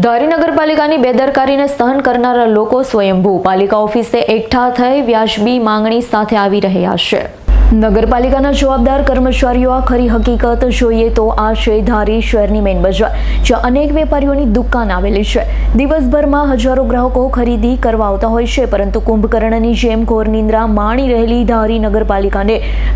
ધારી નગરપાલિકાની બેદરકારીને સહન કરનારા લોકો સ્વયંભૂ. પાલિકા ઓફિસે એકઠા થઈ વ્યાજબી માંગણી સાથે આવી રહ્યા છે. નગરપાલિકાના જવાબદાર કર્મચારીઓ આ ખરી હકીકત જોઈએ તો આ છે ધારી શહેરની મેઇન બજાર, જ્યાં અનેક વેપારીઓની દુકાન આવેલી છે. દિવસભરમાં હજારો ગ્રાહકો ખરીદી કરવા આવતા હોય છે, પરંતુ કુંભકર્ણની જેમ ઘોર નિંદ્રા માણી રહેલી ધારી નગરપાલિકાને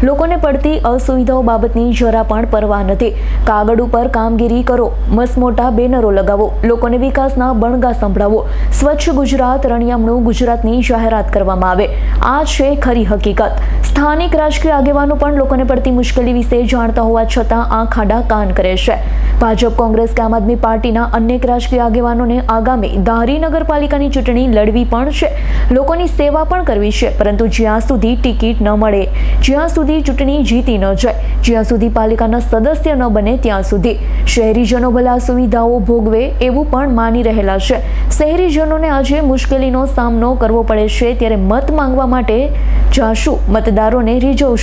લોકોને પડતી અસુવિધાઓ બાબતની જરા પણ પરવા નથી. કાગળ ઉપર કામગીરી કરો મસમોટા બેનરો લગાવો, લોકોને વિકાસના બણગા સંભળાવો, સ્વચ્છ ગુજરાત રણિયામણું ગુજરાતની જાહેરાત કરવામાં આવે. આ છે ખરી હકીકત. સ્થાનિક રાજકીય આગેવાનો પણ લોકોને પડતી મુશ્કેલી વિશે જાણતા હોવા છતાં આ ખાડા કાન કરે છે. ભાજપ, કોંગ્રેસ કે આમ આદમી પાર્ટીના અનેક રાજકીય આગેવાનોને આગામી ધારી નગરપાલિકાની ચૂંટણી લડવી પણ છે. લોકોની સેવા પણ કરવી છે, પરંતુ જ્યાં સુધી ટિકિટ ન મળે, જ્યાં સુધી ચૂંટણી જીતી ન જાય, જ્યાં સુધી પાલિકાના સદસ્ય ન બને ત્યાં સુધી. શહેરીજનો ભલા સુવિધાઓ ભોગવે એવું પણ માની રહેલા છે. શહેરીજનોને આજે મુશ્કેલીનો સામનો કરવો પડે છે, ત્યારે મત માંગવા માટે જાશું મતદારોને રીઝવશું.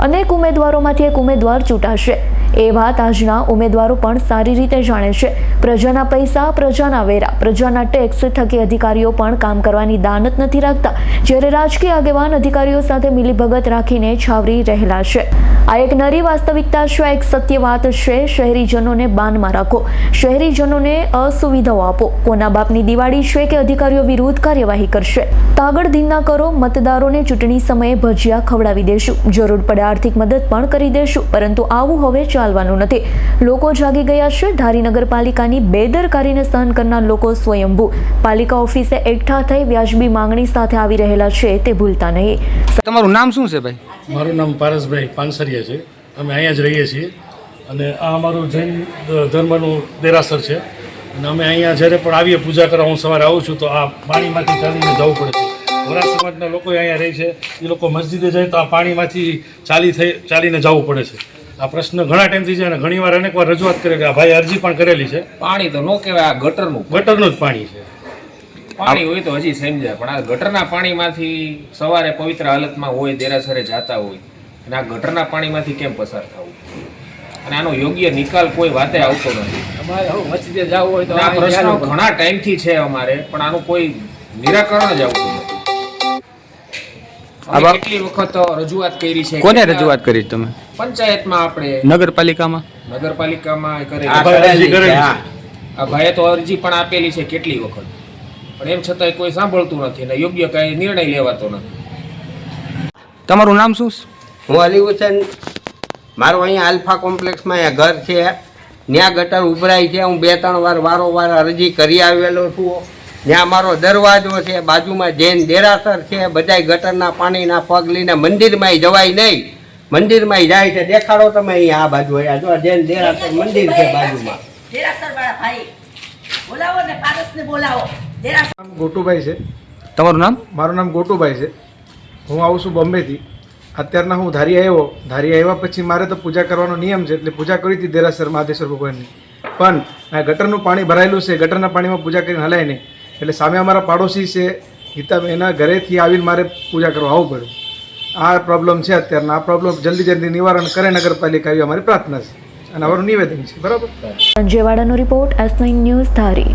અનેક ઉમેદવારોમાંથી એક ઉમેદવાર ચૂંટાશે. એ વાત આજના ઉમેદવારો પણ સારી રીતે જાણે છે. પ્રજાના પૈસા, પ્રજાના વેરા, પ્રજાના ટેક્સ થકી અધિકારીઓ પણ કામ કરવાની દાનત નથી રાખતા. જ્યારે રાજકીય આગેવાન અધિકારીઓ સાથે મિલીભગત રાખીને છાવરી રહેલા છે. આ એક નરી વાસ્તવિકતા છે એક સત્ય વાત છે? શહેરીજનોને બાનમાં રાખો. શહેરીજનોને અસુવિધાઓ આપો. કોના બાપની દિવાળી છે કે અધિકારીઓ વિરુદ્ધ કાર્યવાહી કરશે? તાગડ ધીના કરો, મતદારોને ચૂંટણી સમયે ભજીયા ખવડાવી દેશું. જરૂર પડે આર્થિક મદદ પણ કરી દેશું, પરંતુ આવું હવે ચાલવાનું નથી. લોકો જાગી ગયા છે. ધારી નગરપાલિકાની બેદરકારીને સહન કરનાર લોકો સ્વયંભૂ. પાલિકા ઓફિસે એકઠા થઈ વ્યાજબી માંગણી સાથે આવી રહેલા છે, તે ભૂલતા નહીં. તમારું નામ શું છે ભાઈ? મારું નામ પારસભાઈ પાનસરિયા છે. અમે અહીંયા જ રહીએ છીએ. અને આ અમારું જૈન ધર્મનું દેરાસર છે. અને અમે અહીંયા જ્યારે પણ આવીએ પૂજા કરવા હું સવારે આવું છું તો આ પાણીમાંથી ચાલીને જવું પડે છે. વરા સમાજના લોકો અહીંયા રહે છે. એ લોકો મસ્જિદે જાય તો આ પાણીમાંથી ચાલી થઈ ચાલીને જવું પડે છે. આ પ્રશ્ન ઘણા ટાઈમથી છે અને ઘણીવાર અનેક વાર રજૂઆત કરેલી આ ભાઈ અરજી પણ કરેલી છે. પાણી તો ન કહેવાય આ ગટરનું ગટરનું જ પાણી છે. પાણી હોય તો હજી સમજાય પણ આ ગટરના પાણીમાંથી સવારે પવિત્ર હાલતમાં હોય દેરાસરે જાતા હોય અને આ ગટરના પાણીમાંથી કેમ પસાર થવું? અને આનો યોગ્ય નિકાલ કોઈ વાતે આવતો નથી. અમારે હવે જવું હોય તો આ પ્રશ્નો ઘણા ટાઈમથી છે અમારે પણ આનું કોઈ નિરાકરણ જ આવતું નથી. કેટલી વખત રજૂઆત કરી છે? કોને રજૂઆત કરી તમે? પંચાયતમાં આપણે નગરપાલિકામાં? નગરપાલિકામાં હા. આ ભાઈએ તો અરજી પણ આપેલી છે કેટલી વખત? પણ એમ છતાંય કોઈ સાંભળતું નથી અને યોગ્ય કાંઈ નિર્ણય લેવાતો નથી. તમારું નામ શું? હું અલી હુસેન મારું અહીંયા આલ્ફા કોમ્પ્લેક્સમાં અહીંયા ઘર છે. ત્યાં ગટર ઉભરાય છે. હું બે ત્રણ વાર વારોવાર અરજી કરી આવેલો છું. ત્યાં મારો દરવાજો છે. બાજુમાં જૈન દેરાસર છે. બધાય ગટરના પાણીના પગ લઈને મંદિરમાંય જવાય નહીં. મંદિરમાંય જાય છે. દેખાડો તમે અહીંયા આ બાજુ આવ્યા જો જૈન દેરાસર મંદિર છે બાજુમાં. દેરાસર વાળા ભાઈ બોલાવો ને પારસને બોલાવો. નામ ગોટુભાઈ છે. તમારું નામ? મારું નામ ગોટુભાઈ છે. હું આવું છું બોમ્બેથી. અત્યારના હું ધારી આવ્યો. ધારી આવ્યા પછી મારે તો પૂજા કરવાનો નિયમ છે એટલે પૂજા કરી હતી દેરાસર મહાદેશ્વર ભગવાનની. પણ આ ગટરનું પાણી ભરાયેલું છે ગટરના પાણીમાં પૂજા કરીને હલાય નહીં. એટલે સામે અમારા પાડોશી છે ગીતા એના ઘરેથી આવીને મારે પૂજા કરવા આવવું પડ્યું. આ પ્રોબ્લેમ છે અત્યારના. આ પ્રોબ્લેમ જલ્દી જલ્દી નિવારણ કરે નગરપાલિકા એવી અમારી પ્રાર્થના છે. અને અમારું નિવેદન છે. બરાબર? સંજયવાડાનો રિપોર્ટ એસ નાઇન ન્યૂઝ ધારી.